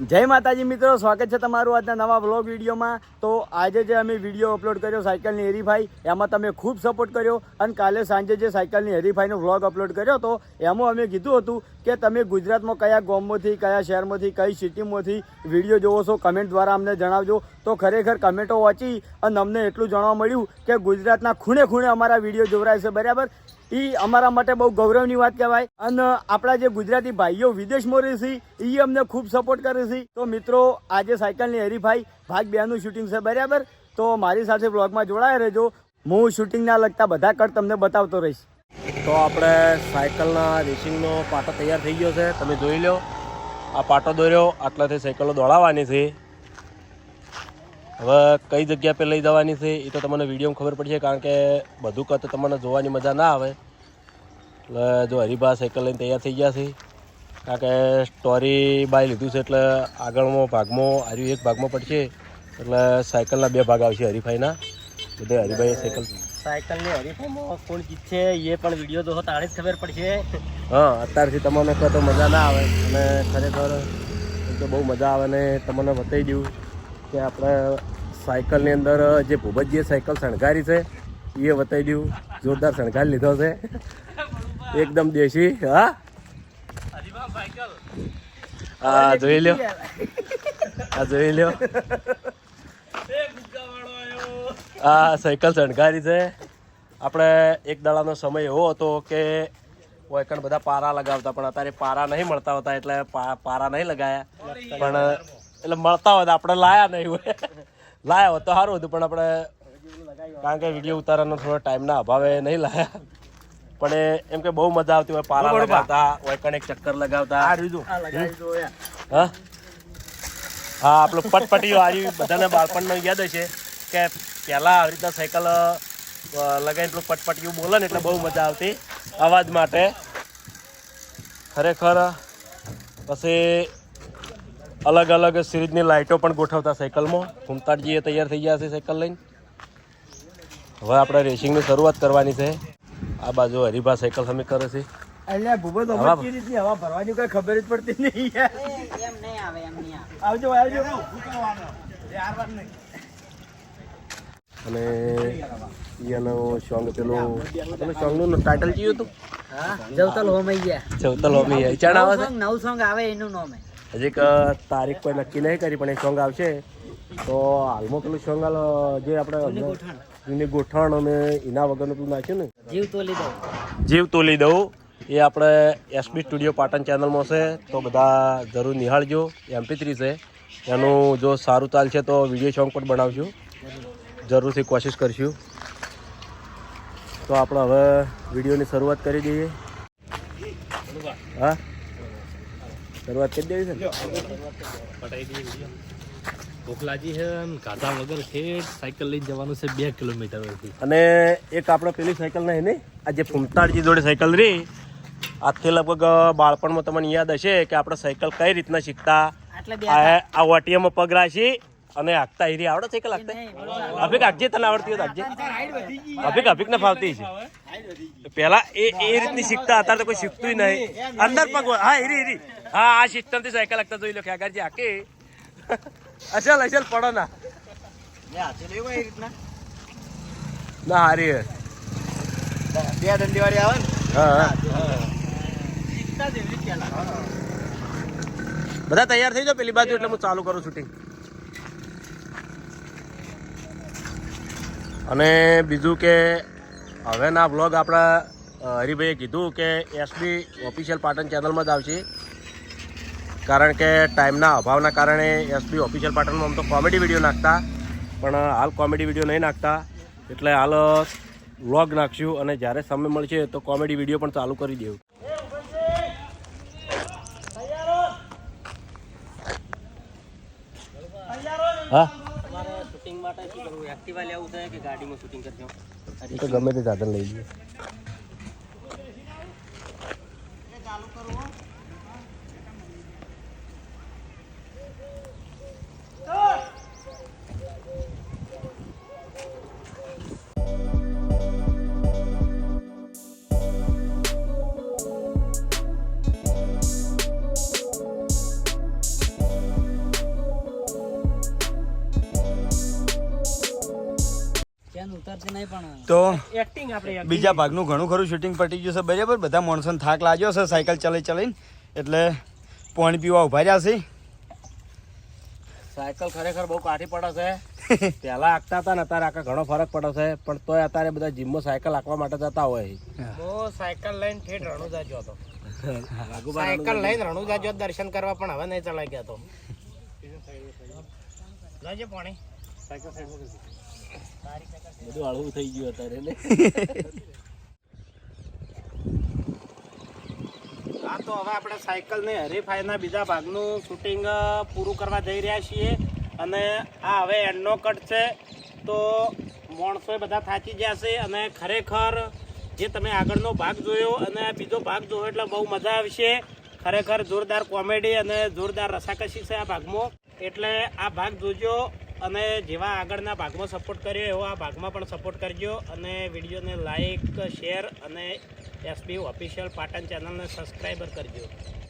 જય માતાજી મિત્રો, સ્વાગત છે તમારું આજના નવા વ્લોગ વિડીયોમાં. તો આજે જે અમે વીડિયો અપલોડ કર્યો સાયકલની હરીફાઈ, એમાં તમે ખૂબ સપોર્ટ કર્યો અને કાલે સાંજે જે સાયકલની હરીફાઈનો વ્લોગ અપલોડ કર્યો હતો, એમાં અમે કીધું હતું કે તમે ગુજરાતમાં કયા ગામમાંથી કયા શહેરમાંથી, કઈ સિટીમાંથી વીડિયો જોવો છો કમેન્ટ દ્વારા અમને જણાવજો. તો ખરેખર કમેન્ટો વાંચી અને અમને એટલું જાણવા મળ્યું કે ગુજરાતના ખૂણે ખૂણે અમારા વીડિયો જોવરાય છે, બરાબર? એ અમારા માટે બહુ ગૌરવની વાત કહેવાય. અને આપણા જે ગુજરાતી ભાઈઓ વિદેશમાં રહે છે એ અમને ખૂબ સપોર્ટ કરે છે. તો મિત્રો, આજે સાયકલની હરીફાઈ ભાગ બેનું શૂટિંગ છે, બરાબર? તો મારી સાથે બ્લોગમાં જોડાયા રહેજો. હું શૂટિંગના લગતા બધા કટ તમને બતાવતો રહીશ. તો આપણે સાયકલના રેસિંગનો પાટો તૈયાર થઈ ગયો છે. તમે જોઈ લો, આ પાટો દોર્યો, આટલાથી સાયકલો દોડાવવાની છે. હવે કઈ જગ્યા પર લઈ જવાની છે, એ તો તમને વિડીયોમાં ખબર પડશે કારણ કે બધું કત તમને જોવાની મજા ના આવે. એટલે જો હરિભા સાયકલ લઈને તૈયાર થઈ ગયા છે કારણ કે સ્ટોરી બાય લીધું છે એટલે આગળનો ભાગમાં હાર્યું એક ભાગમાં પડશે એટલે સાયકલના બે ભાગ આવશે હરીફાઈના. બધે હરિભાઈ સાયકલ સાયકલની હરીફાઈમાં કોણ જીતશે એ પણ વીડિયો જોશો તારે જ ખબર પડશે. હા અત્યારથી તમને કહો તો મજા ના આવે. અને ખરેખર તો બહુ મજા આવે ને તમને બતાવી દઉં કે આપણે સાયકલની અંદર જે ભૂપતજીએ સાયકલ શણગારી છે એ બતાવી દઉં. જોરદાર શણગારી લીધો છે. એકદમ દેશી હા? હા જોઈ લ્યો. આ જોઈ લ્યો. આ સાયકલ શણગારી છે. આપણે એક દાડાનો સમય એવો હતો કે વૈકણ બધા પારા લગાવતા પણ અત્યારે પારા નહીં મળતા હોતા એટલે પા- પારા નહીં લગાયા. પણ એટલે મળતા હોતા આપણે લાયા નહીં હોય. લાયા હોત તો સારું હતું પણ આપણે કારણ કે વીડિયો ઉતારવાનો થોડો ટાઈમના અભાવે નહીં લાયા. પણ એમ કે બહુ મજા આવતી હોય પાલા લગાવતા હોય એક ચક્કર લગાવતા. હા? હા આપણું પટપટી આવી બધાને બાળપણમાં યાદ હશે કે પહેલાં આવી રીતના સાયકલ લગાવીને પેલું પટપટીયું બોલે ને એટલે બહુ મજા આવતી અવાજ માટે. ખરેખર પછી અલગ અલગ સિરીઝની લાઇટો પણ ગોઠવતા સાયકલમાં. ફૂમતાટજીએ તૈયાર થઈ ગયા છે સાયકલ લઈને. હવે આપણે રેસિંગની શરૂઆત કરવાની છે. આ બાજુ હરિભા સાયકલ સામે કરે છે. એટલે ભૂપત હવા- કેવી રીતની હવા ભરવાની કઈ ખબર જ પડતી નહીં એમ નહીં આવે એમ નહીં આવે. આવજો આવજો. અને એનો સોંગ પેલું પેલું સોંગનું ટાઇટલ કયું હતું? જવતલ હોમઈ ગયા. ચૌતલ હોમી ચાણ આવે છે? નવ સોંગ આવે એનું નામ હજી એક તારીખ કોઈ નક્કી નહીં કરી પણ એ સોંગ આવશે. તો હાલમાં પેલું સોંગ જે આપણે એની ગોઠણ અને એના વગરનું પેલું નાખ્યું ને? જીવ તો દઉં. જીવ તોલી દઉં. એ આપણે એસબી સ્ટુડિયો પાટણ ચેનલમાં છે તો બધા જરૂર નિહાળજો. એમપી થ્રી છે. એનું જો સારું ચાલશે તો વીડિયો સોંગ પણ બનાવશું જરૂરથી કોશિશ કરશું. તો આપણે હવે વિડીયોની શરૂઆત કરી દઈએ. હા? શરૂઆત કરી દેવી છે કોકલાજી છે ને વગર ઠેઠ સાયકલ લઈને જવાનું છે બે કિલોમીટર અને એક આપણે પેલી સાયકલ નહીં ને આ જે ફૂમતાડજી જોડે સાયકલ રહી આજથી લગભગ બાળપણમાં તમને યાદ હશે કે આપણે સાયકલ કઈ રીતના શીખતા? આ આ વાટીયામાં પગ રાખી અને આખતા હીરી આવડે સાયકલ હાંકતા? અભિક હાંકજે તને આવડતી હોય તો હાંકજે. અભિક અભિક ને ફાવતી છે પેલા એ એ રીતની શીખતા અત્યારે તો કોઈ શીખતું નહીં. અંદર પગ. હા હીરી હીરી હા આ સિસ્ટમથી સાયકલ હાંકતા જોઈ લો ખેગારજી હાકે. અસલ અચલ પડો ના. ના હારી બે દંડીવાળી આવે ને. બધા તૈયાર થઈ જાઓ પેલી બાજુ એટલે હું ચાલુ કરું શૂટિંગ અને બીજું કે હવેના વ્લોગ આપણા હરિભાઈએ કીધું કે એસબી ઓફિશિયલ પાટણ ચેનલમાં જ આવશે. કારણ કે ટાઈમના અભાવના કારણે એસબી ઓફિશિયલ પાટણમાં આમ તો કોમેડી વીડિયો નાખતા, પણ હાલ કોમેડી વીડિયો નહીં નાખતા. એટલે હાલ વ્લોગ નાખશું અને જ્યારે સમય મળશે તો કોમેડી વીડિયો પણ ચાલુ કરી દેવું. હા? કરવું ગમે તે સાધન લઈ લઈએ ચાલુ એક્ટિંગ આપણે બીજા ભાગનું ઘણું ખરું શૂટિંગ પટી ગયું છે. બરાબર? બધા માણસોને થાક લાગ્યો છે સાયકલ ચલાવી ચલાવીને એટલે પાણી પીવા ઊભા રહ્યા છે. સાયકલ ખરેખર બહુ કાઠી પડે છે. પહેલા આખતા હતા ને અત્યારે આખા ઘણો ફરક પડે છે. પણ તોય અત્યારે બધા જીમમાં સાયકલ હાંકવા માટે જતા હોય તો સાયકલ લઈને ઠેઠ રણુજા ગયો હતો. સાયકલ લઈને રણુજા ગયો દર્શન કરવા પણ હવે નહીં ચલાઈ ગયો તો. પાણી. બધું હળવું થઈ ગયું અત્યારે, ને? હા, તો હવે આપણે સાયકલની હરીફાઈના બીજા ભાગનું શૂટિંગ પૂરું કરવા જઈ રહ્યા છીએ. અને આ હવે એન્ડનો કટ છે. તો માણસો બધા થાચી છે અને ખરેખર જે તમે આગળનો ભાગ જોયો અને બીજો ભાગ જોયો એટલે બહુ મજા આવશે. ખરેખર જોરદાર કોમેડી અને જોરદાર રસાકસી છે આ ભાગમાં. એટલે આ ભાગ જોજો. અને જેવા આગળના ભાગમાં સપોર્ટ કર્યો એવો આ ભાગમાં પણ સપોર્ટ કરજો અને વિડીયોને લાઈક શેર અને એસબી ઓફિશિયલ પાટણ ચેનલને સબસ્ક્રાઈબર કરજો.